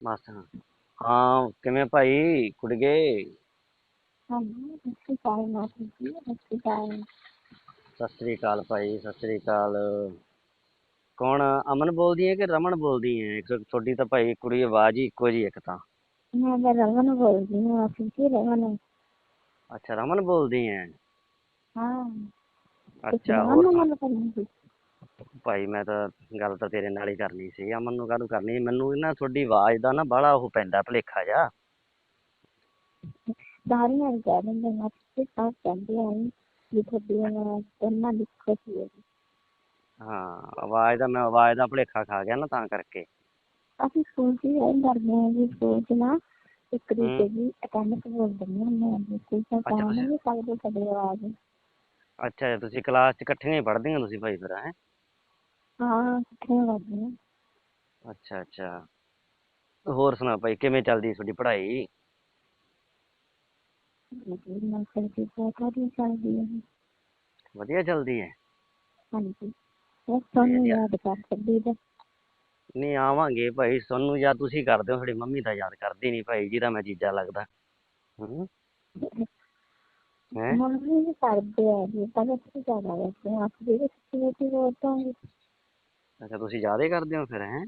ਬਸ। ਹਾਂ ਕਿਵੇਂ ਭਾਈ? ਕੁੜੀਏ ਹਾਂਜੀ ਸਤਿ ਸ਼੍ਰੀ ਅਕਾਲ ਮਾਤਾ ਜੀ ਸਤਿ ਸ਼੍ਰੀ ਅਕਾਲ। ਸਤਿ ਸ੍ਰੀ ਅਕਾਲ ਭਾਈ ਸਤਿ ਸ੍ਰੀ ਅਕਾਲ। ਕੌਣ ਅਮਨ ਬੋਲਦੀ ਹੈ ਕਿ ਰਮਨ ਬੋਲਦੀ ਹੈ? ਇੱਕ ਤੁਹਾਡੀ ਤਾਂ ਭਾਈ ਕੁੜੀ ਆਵਾਜ਼ ਹੀ ਇੱਕੋ ਜੀ ਇੱਕ ਤਾਂ। ਮੈਂ ਤਾਂ ਰਮਨ ਬੋਲਦੀ ਹਾਂ ਆਪ ਜੀ ਰਮਨ। ਅੱਛਾ ਰਮਨ ਬੋਲਦੀ ਹੈ? ਹਾਂ। ਅੱਛਾ ਹੋਰ ਹੋਰ ਮਨ ਕਰਨੀ ਸੀ? ਭਾਈ ਮੈਂ ਤਾਂ ਗੱਲ ਤਾਂ ਤੇਰੇ ਨਾਲ ਹੀ ਕਰਨੀ ਸੀ ਅਮਨ ਨੂੰ ਕਾਹਨੂੰ ਕਰਨੀ ਮੈਨੂੰ ਨਾ ਤੁਹਾਡੀ ਆਵਾਜ਼ ਦਾ ਨਾ ਬੜਾ ਉਹ ਪੈਂਦਾ ਭੁਲੇਖਾ ਜਾ ਸਾਰੀਆਂ ਹੀ ਕਹਿ ਦਿੰਦੇ ਨੇ ਕਿ ਸਭ ਕਹਿੰਦੇ ਆ ਵੀ ਤੁਹਾਡੀ ਆਵਾਜ਼ ਇੰਨਾ ਲਿਖੋ ਸੀ ਹੈ ਹਾਂ ਆਵਾਜ਼ ਦਾ ਮੈਂ ਆਵਾਜ਼ ਦਾ ਭੁਲੇਖਾ ਖਾ ਗਿਆ ਨਾ ਤਾਂ ਕਰਕੇ। ਅਸੀਂ ਸਕੂਲ 'ਚ ਹੀ ਰਹਿ ਕਰਦੇ ਹਾਂ ਜੀ ਸਕੂਲ 'ਚ ਨਾ ਇੱਕ ਹੂੰ। ਦੂਜੇ ਦੀ ਅਟੈਂਡੈਂਸ ਬੋਲ ਦਿੰਦੇ ਹੁੰਦੇ ਹਾਂ ਜੀ ਸਕੂਲ 'ਚ ਅੱਛਾ, ਤਾਂ ਅੱਛਾ। ਨਹੀਂ ਸਕਦੇ ਸਾਡੀ ਆਵਾਜ਼। ਅੱਛਾ ਜੀ, ਤੁਸੀਂ ਕਲਾਸ 'ਚ ਇਕੱਠੀਆਂ ਹੀ ਪੜ੍ਹਦੀਆਂ ਤੁਸੀਂ ਭਾਈ ਫਿਰ ਹੈਂ? ਹਾਂ ਕਿੱਥੇ ਕਰਦੇ ਹਾਂ ਅੱਛਾ ਅੱਛਾ। ਹੋਰ ਸੁਣਾ ਭਾਈ ਕਿਵੇਂ ਚੱਲਦੀ ਤੁਹਾਡੀ ਪੜ੍ਹਾਈ? ਮਤਲਬ ਨਾ ਕਰਦੀ ਬਹੁਤ ਵਧੀਆ ਚੱਲਦੀ ਹੈ ਜੀ। ਵਧੀਆ ਚੱਲਦੀ ਹੈ? ਹਾਂਜੀ। ਬਸ ਤੁਹਾਨੂੰ। ਯਾਦ ਕਰ ਸਕਦੀ ਦਾ ਨਹੀਂ ਆਵਾਂਗੇ ਭਾਈ। ਤੁਹਾਨੂੰ ਯਾਦ ਤੁਸੀਂ ਕਰਦੇ ਹੋ ਤੁਹਾਡੀ ਮੰਮੀ ਤਾਂ ਯਾਦ ਕਰਦੀ ਨਹੀਂ ਭਾਈ ਜਿਹਦਾ ਮੈਂ ਜੀਜਾ ਲੱਗਦਾ। ਹੂੰ। ਹੈਂ? ਮੰਮੀ ਵੀ ਕਰਦੇ ਆ ਜੀ ਪਰ ਅਸੀਂ ਜ਼ਿਆਦਾ ਵੈਸੇ ਆਪ ਦੇ ਵਿੱਚ ਕਿਵੇਂ ਹੋਤਾ ਹੈ ਅੱਛਾ ਤੁਸੀਂ ਜ਼ਿਆਦਾ ਹੀ ਕਰਦੇ ਹੋ ਫਿਰ ਹੈਂ?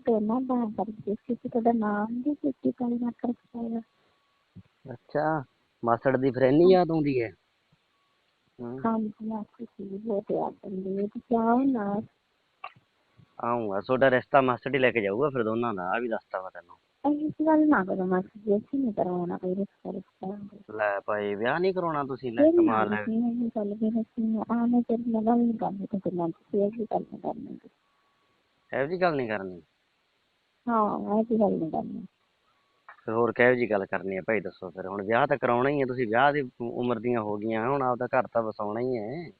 ਤੇ ਨਾ ਬਾਹਰ ਕਰਦੇ ਸੀ ਕਿ ਤੁਹਾਡਾ ਨਾਮ ਵੀ ਕਿਤੇ ਕਾਲੀ ਨਾ ਕਰ ਪਾਏਗਾ ਅੱਛਾ ਮਾਸੜ ਦੀ ਫਿਰ ਇੰਨੀ ਯਾਦ ਆਉਂਦੀ ਹੈ? ਹੂੰ। ਹਾਂ ਜੀ ਆਪ ਕੀ ਬਹੁਤ ਯਾਦ ਆਉਂਦੀ ਹੈ ਤੁਸੀਂ ਆਓ ਨਾ ਆਉਂਗਾ ਤੁਹਾਡਾ ਰਿਸ਼ਤਾ ਮਾਸੜ ਹੀ ਲੈ ਕੇ ਜਾਊਗਾ ਫਿਰ ਦੋਨਾਂ ਦਾ ਆ ਵੀ ਦੱਸਤਾ ਵਾ ਤੈਨੂੰ। ਇਸ ਗੱਲ ਨਾ ਕਰੋ ਮੈਂ ਜੀ ਅਸੀਂ ਨਹੀਂ ਕਰਾਉਣਾ ਕੋਈ ਰਿਸ਼ਤਾ ਰਿਸ਼ਤਾ। ਲੈ ਭਾਈ ਵਿਆਹ ਨਹੀਂ ਕਰਾਉਣਾ ਤੁਸੀਂ ਲੈ ਕਮਾਲ ਨਾਲ ਹੈ। ਨਹੀਂ ਹੈ ਗੱਲ ਵੀ ਆਨੇ ਤੇ ਮੈਂ ਗੱਲ ਨਹੀਂ ਕਰਨੀ ਤੇ ਮੈਂ ਤੁਸੀਂ ਇਹ ਗੱਲ ਨਹੀਂ ਕਰਨੀ। ਇਹੋ ਜਿਹੀ ਗੱਲ ਨਹੀਂ ਕਰਨੀ? ਹਾਂ ਮੈਂ ਇਹ ਗੱਲ ਨਹੀਂ ਕਰਨੀ। ਫਿਰ ਹੋਰ ਕਿਹੋ ਜਿਹੀ ਗੱਲ ਕਰਨੀ ਹੈ ਭਾਈ ਦੱਸੋ ਫਿਰ। ਹੁਣ ਵਿਆਹ ਤਾਂ ਕਰਾਉਣਾ ਹੀ ਹੈ ਤੁਸੀਂ ਵਿਆਹ ਦੀ ਉਮਰ ਦੀਆਂ ਹੋ ਗਈਆਂ ਹੁਣ ਆਪਦਾ ਘਰ ਤਾਂ ਵਸਾਉਣਾ ਹੀ ਹੈ।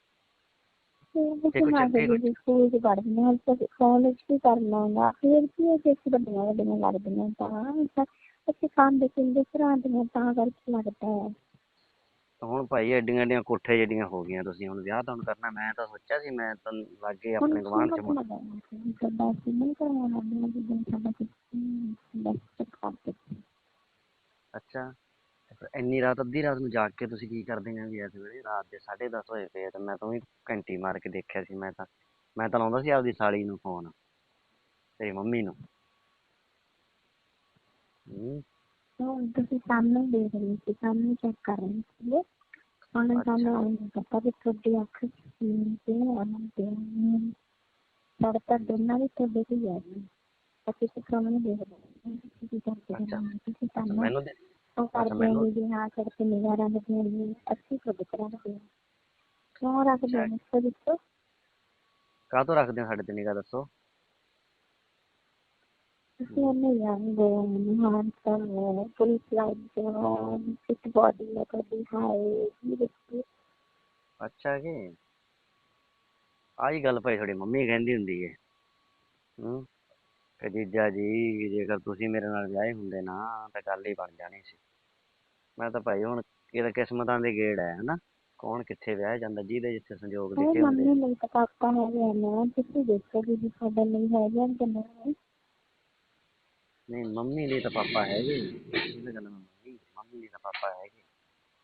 ਕੁਝ ਅੱਗੇ ਅੱਗੇ ਸਕੂਲ ਚ ਪੜ੍ਹਦੇ ਹਾਂ ਤਾਂ ਕਾਲਜ ਵੀ ਕਰਨਾ ਹੁੰਦਾ ਫਿਰ ਕੀ ਹੈ ਕਿ ਅਸੀਂ ਵੱਡੀਆਂ ਵੱਡੀਆਂ ਲੱਗਦੀਆਂ ਤਾਂ ਅਸੀਂ ਖਾਂਦੇ ਪੀਂਦੇ ਘਰਾਂਦੀਆਂ ਤਾਂ ਕਰਕੇ ਲੱਗਦਾ ਹੈ। ਹੁਣ ਭਾਈ ਐਡੀਆਂ ਐਡੀਆਂ ਕੋਠੇ ਜਿਹੜੀਆਂ ਹੋ ਗਈਆਂ ਤੁਸੀਂ ਹੁਣ ਵਿਆਹ ਤਾਂ ਹੁਣ ਕਰਨਾ ਮੈਂ ਤਾਂ ਸੋਚਿਆ ਸੀ ਮੈਂ ਤਾਂ ਲਾਗੇ ਆਪਣੇ ਗਵਾਂਢ ਚ ਮੁੰ- ਸਾਡਾ ਅਸੀਂ ਨਹੀਂ ਕਰਵਾਉਣਾ ਨਾ ਜਿੱਦਾਂ ਸਾਡਾ ਕੁਝ ਬਸ ਕਰਦੇ ਅੱਛਾ। ਇੰਨੀ ਰਾਤ ਅੱਧੀ ਰਾਤ ਨੂੰ ਜਾਗ ਕੇ ਤੁਸੀਂ ਕੀ ਕਰਦੇ ਵੀ ਇਸ ਵੇਲੇ? ਰਾਤ ਦੇ 10:30 ਹੋਏ ਪਏ ਆ ਤੇ ਮੈਂ ਤਾਂ ਵੀ ਘੰਟੀ ਮਾਰ ਕੇ ਦੇਖਿਆ ਸੀ। ਮੈਂ ਤਾਂ ਮੈਂ ਤਾਂ ਲਾਉਂਦਾ ਸੀ ਆਪਦੀ ਸਾਲੀ ਨੂੰ ਫੋਨ ਤੇਰੀ ਮੰਮੀ ਨੂੰ। ਹੂੰ। ਹੁਣ ਤੁਸੀਂ ਸਾਹਮਣੇ ਦੇਖ ਰਹੇ ਸੀ। ਸਾਹਮਣੇ ਚੈੱਕ ਕਰ ਰਹੇ ਸੀ ਹੁਣ ਸਾਨੂੰ ਪਤਾ ਵੀ ਤੁਹਾਡੀ ਅੱਖ ਤੇ ਉਹਨਾਂ ਤੇ ਪਰ ਤਾਂ ਦੋਨਾਂ ਵੀ ਤੁਹਾਡੇ ਤੇ ਹੀ ਅਸੀਂ ਤਾਂ ਸਾਹਮਣੇ ਦੇਖ ਰਹੇ ਹਾਂ। ਤੁਸੀਂ ਕਰਦੇ। ਹੋ ਤੁਸੀਂ ਸਾਹਮਣੇ ਮੈਨੂੰ ਦੇ- ਉਹ ਅੱਛਾ, ਕਰਦੇ ਨੇ ਜੀ ਹਾਂ ਕਰਕੇ ਨਿਗਾਹ ਰੱਖਦੇ ਨੇ ਜੀ ਤੁਹਾਡੇ ਤਰ੍ਹਾਂ ਰੱਖਦੇ ਹਾਂ ਕਿਉਂ ਰੱਖਦੇ ਨੇ ਇਸ ਵਿੱਚ ਕਾਹਤੋਂ ਰੱਖਦੇ ਹੋ ਸਾਡੇ ਤੇ ਨਿਗਾਹ ਦੱਸੋ? ਤੁਸੀਂ ਜਾਣਦੇ ਹੋ ਹਾਂ ਤਾਂ ਪੁਲਿਸ ਲਾਈਨ ਤੋਂ ਫਿਟ ਬੋਡੀ ਹੈ ਤੁਹਾਡੀ ਹਾਈ ਜੀ ਦੇਖੋ ਅੱਛਾ ਕਿ ਆਹੀ ਗੱਲ ਭਾਈ ਤੁਹਾਡੀ ਮੰਮੀ ਕਹਿੰਦੀ ਹੁੰਦੀ ਏ ਹੂੰ। ਕਿ ਜੀਜਾ ਜੀ ਜੇਕਰ ਤੁਸੀਂ ਮੇਰੇ ਨਾਲ ਵਿਆਹੇ ਹੁੰਦੇ ਨਾ ਤਾਂ ਗੱਲ ਹੀ ਬਣ ਜਾਣੀ ਸੀ। ਮੈਂ ਤਾਂ ਭਾਈ ਹੁਣ ਇਹ ਤਾਂ ਕਿਸਮਤਾਂ ਦੇ ਗੇੜ ਹੈ ਹਨਾ? ਕੌਣ ਕਿੱਥੇ ਵਿਆਹ ਜਾਂਦਾ ਜਿਹਦੇ ਜਿੱਥੇ ਸੰਜੋਗ ਲਿਖੇ ਹੁੰਦੇ ਮੰਮੀ ਲਈ ਤਾਂ ਪਾਪਾ ਹੈਗੇ ਨਾ ਤੁਸੀਂ ਦੇਖੋ ਵੀ ਜੀ ਤੁਹਾਡੇ ਲਈ ਹੈਗੇ ਕਿ ਨਹੀਂ ਨਹੀਂ ਮੰਮੀ ਲਈ ਤਾਂ ਪਾਪਾ ਹੈਗੇ ਇਹ ਤਾਂ ਗੱਲ ਮੈਂ ਮੰਨੀ ਮੰਮੀ ਲਈ ਤਾਂ ਪਾਪਾ ਹੈਗੇ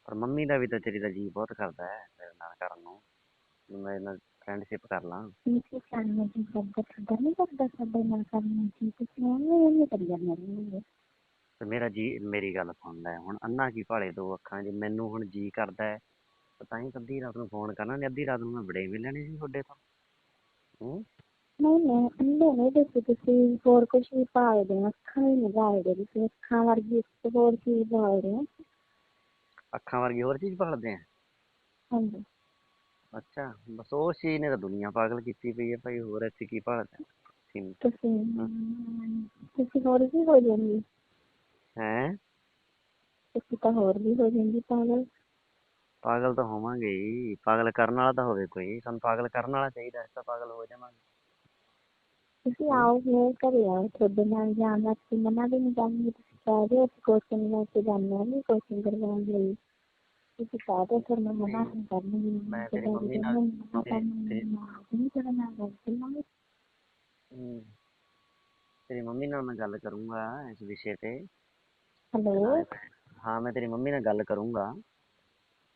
ਪਰ ਮੰਮੀ ਦਾ ਵੀ ਤਾਂ ਤੇਰੀ ਦਾ ਜੀ ਬਹੁਤ ਕਰਦਾ ਹੈ ਮੇਰੇ ਨਾਲ ਕਰਨ ਨੂੰ। ਵੀ ਮੈਂ ਨਾਲ ਫਰੈਂਡਸ਼ਿਪ ਕਰ ਲਾਂ। ਤੁਸੀਂ ਸਾਨੂੰ ਜੀ ਕਰਦਾ ਤੁਹਾਡਾ ਨਹੀਂ ਕਰਦਾ ਸਾਡੇ ਨਾਲ ਕਰਨਾ ਜੀ ਤੁਸੀਂ ਉਹਨੂੰ ਇਹ ਨਹੀਂ ਕਰੀ ਜਾਂਦੇ ਨੇ ਤੇ ਮੇਰਾ ਜੀ ਮੇਰੀ ਗੱਲ ਸੁਣ ਲੈ ਹੁਣ ਅੰਨਾ ਕੀ ਭਾਲੇ ਦੋ ਅੱਖਾਂ ਜੇ ਮੈਨੂੰ ਹੁਣ ਜੀ ਕਰਦਾ ਹੈ ਤਾਂ ਤਾਂ ਹੀ ਤਾਂ ਅੱਧੀ ਰਾਤ ਨੂੰ ਫੋਨ ਕਰਨਾ ਨਹੀਂ ਅੱਧੀ ਰਾਤ ਨੂੰ ਮੈਂ ਬੜੇ ਵੀ ਲੈਣੇ ਸੀ ਤੁਹਾਡੇ ਤੋਂ। ਹੂੰ? ਨਹੀਂ ਨਹੀਂ ਅੰਡੇ ਨਹੀਂ ਦੇਖੋ ਤੁਸੀਂ ਹੋਰ ਕੁਝ ਵੀ ਭਾਲਦੇ ਹੋ ਅੱਖਾਂ ਹੀ ਨਹੀਂ ਭਾਲਦੇ ਤੁਸੀਂ ਅੱਖਾਂ ਵਰਗੀ ਇੱਕ ਹੋਰ ਚੀਜ਼ ਭਾਲਦੇ ਹੋ ਅੱਖਾਂ ਵਰਗੀ ਹੋਰ ਚੀਜ਼ ਭਾਲਦੇ ਆ? ਹਾਂਜੀ। ਅੱਛਾ ਬਸ ਉਹ ਚੀਜ਼ ਨੇ ਤਾਂ ਦੁਨੀਆ ਪਾਗਲ ਕੀਤੀ ਪਈ ਹੈ ਭਾਈ ਹੋਰ ਇੱਥੇ ਕੀ ਭਾਲਦੇ ਹੈ? ਤੁਸੀਂ ਤੁਸੀਂ ਹੋਰ ਵੀ ਹੋ ਜਾਂਦੀ ਹੈਂ? ਤੁਸੀਂ ਤਾਂ ਹੋਰ ਵੀ ਹੋ ਜਾਂਦੀ ਪਾਗਲ। ਪਾਗਲ ਤਾਂ ਹੋਵਾਂਗੇ ਹੀ ਪਾਗਲ ਕਰਨ ਵਾਲਾ ਤਾਂ ਹੋਵੇ ਕੋਈ। ਸਾਨੂੰ ਪਾਗਲ ਕਰਨ ਵਾਲਾ ਚਾਹੀਦਾ ਅਸੀਂ ਤਾਂ ਪਾਗਲ ਹੋ ਜਾਵਾਂਗੇ। ਤੁਸੀਂ ਆਓ ਮੇਰੇ ਘਰੇ ਆਓ ਤੁਹਾਡੇ ਨਾਲ ਜਾਣ ਦਾ ਅਸੀਂ ਮਨਾ ਵੀ ਨਹੀਂ ਕਰਾਂਗੇ ਤੁਸੀਂ ਕਹਿ ਦਿਓ ਅਸੀਂ ਕੋਚਿੰਗ ਲੈ ਕੇ ਜਾਂਦੇ ਹਾਂ ਵੀ ਕੋਚਿੰਗ ਕਰਵਾਉਣ ਲਈ। ਤੁਸੀਂ ਕਹਿ ਦਿਓ ਫਿਰ ਮੈਂ ਮਨਾ ਨਹੀਂ ਕਰਨੀ। ਮੈਂ ਤੇਰੀ ਮੰਮੀ ਨਾਲ- ਮਨਾ ਕਰਨੀ ਨਹੀਂ ਨਾਲ ਗੱਲ ਕਰਾਂਗੇ ਹੂੰ। ਤੇਰੀ ਮੰਮੀ ਨਾਲ ਮੈਂ ਗੱਲ ਕਰੂੰਗਾ ਇਸ ਵਿਸ਼ੇ ਤੇ। ਹੈਲੋ? ਹਾਂ ਮੈਂ ਤੇਰੀ ਮੰਮੀ ਨਾਲ ਗੱਲ ਕਰੂੰਗਾ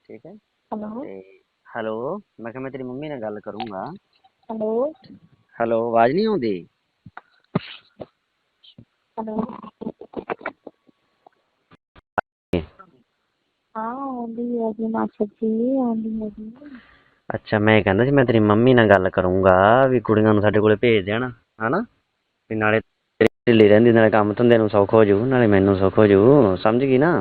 ਠੀਕ ਹੈ? ਹੈਲੋ? ਤੇ ਹੈਲੋ ਮੈਂ ਕਿਹਾ ਮੈਂ ਤੇਰੀ ਮੰਮੀ ਨਾਲ ਗੱਲ ਕਰੂੰਗਾ। ਹੈਲੋ? ਹੈਲੋ ਆਵਾਜ਼ ਨਹੀਂ ਆਉਂਦੀ? ਹੈਲੋ? ਹਾਂ ਆਉਂਦੀ ਹੈ ਜੀ ਮਾਸਟਰ ਜੀ ਆਉਂਦੀ ਹੈ ਜੀ। ਅੱਛਾ ਮੈਂ ਕਹਿੰਦਾ ਸੀ ਮੈਂ ਤੇਰੀ ਮੰਮੀ ਨਾਲ ਗੱਲ ਕਰੂੰਗਾ ਵੀ ਕੁੜੀਆਂ ਨੂੰ ਸਾਡੇ ਕੋਲੇ ਭੇਜ ਦੇਣ ਹਨਾ? ਵੀ ਨਾਲੇ ਤੇਰੀ ਢਿੱਲੀ ਰਹਿੰਦੀ ਨਾਲੇ ਕੰਮ ਧੰਦੇ ਨੂੰ ਸੌਖ ਹੋ ਜੂ ਨਾਲੇ ਮੈਨੂੰ ਸੌਖ ਹੋ ਜੂ ਸਮਝ ਗਈ ਨਾ?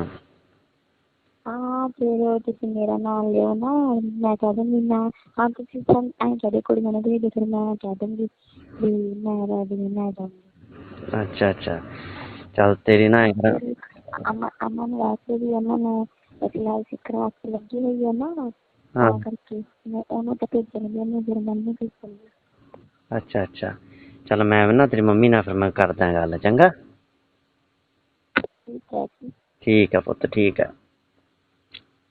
ਹਾਂ ਫਿਰ ਤੁਸੀਂ ਮੇਰਾ ਨਾਮ ਲਿਓ ਨਾ ਮੈਂ ਕਹਿ ਦੂੰਗੀ ਮੈਂ ਹਾਂ ਤੁਸੀਂ ਸੰ ਐਂ ਕਹਦੇ ਕੁੜੀਆਂ ਨੂੰ ਭੇਜ ਦਿਓ ਫਿਰ ਮੈਂ ਕਹਿ ਦੂੰਗੀ ਵੀ ਮੈਂ ਰੈਡੀ ਹਾਂ, ਮੈਂ ਜਾਊਂਗੀ। ਅੱਛਾ ਅੱਛਾ। ਚੱਲ ਤੇਰੀ ਨਾ ਕਰ- ਅਮਨ ਅਮਨ ਵੈਸੇ ਵੀ ਉਹਨਾਂ ਨੂੰ ਸਿਲਾਈ ਸਿੱਖਣ ਵਾਸਤੇ ਲੱਗੀ ਹੋਈ ਹੈ ਨਾ ਹਾਂ। ਤਾਂ ਕਰਕੇ ਮੈਂ ਉਹਨੂੰ ਤਾਂ ਭੇਜਣਗੀ ਉਹਨੂੰ ਫਿਰ ਮੈਨੂੰ ਭੇਜਣਗੀ ਅੱਛਾ ਅੱਛਾ। ਚੱਲ ਮੈਂ ਵੀ ਨਾ ਤੇਰੀ ਮੰਮੀ ਨਾਲ ਫਿਰ ਮੈਂ ਕਰਦਾ ਗੱਲ ਚੰਗਾ? ਠੀਕ ਹੈ ਜੀ। ਠੀਕ ਆ ਪੁੱਤ ਠੀਕ ਆ।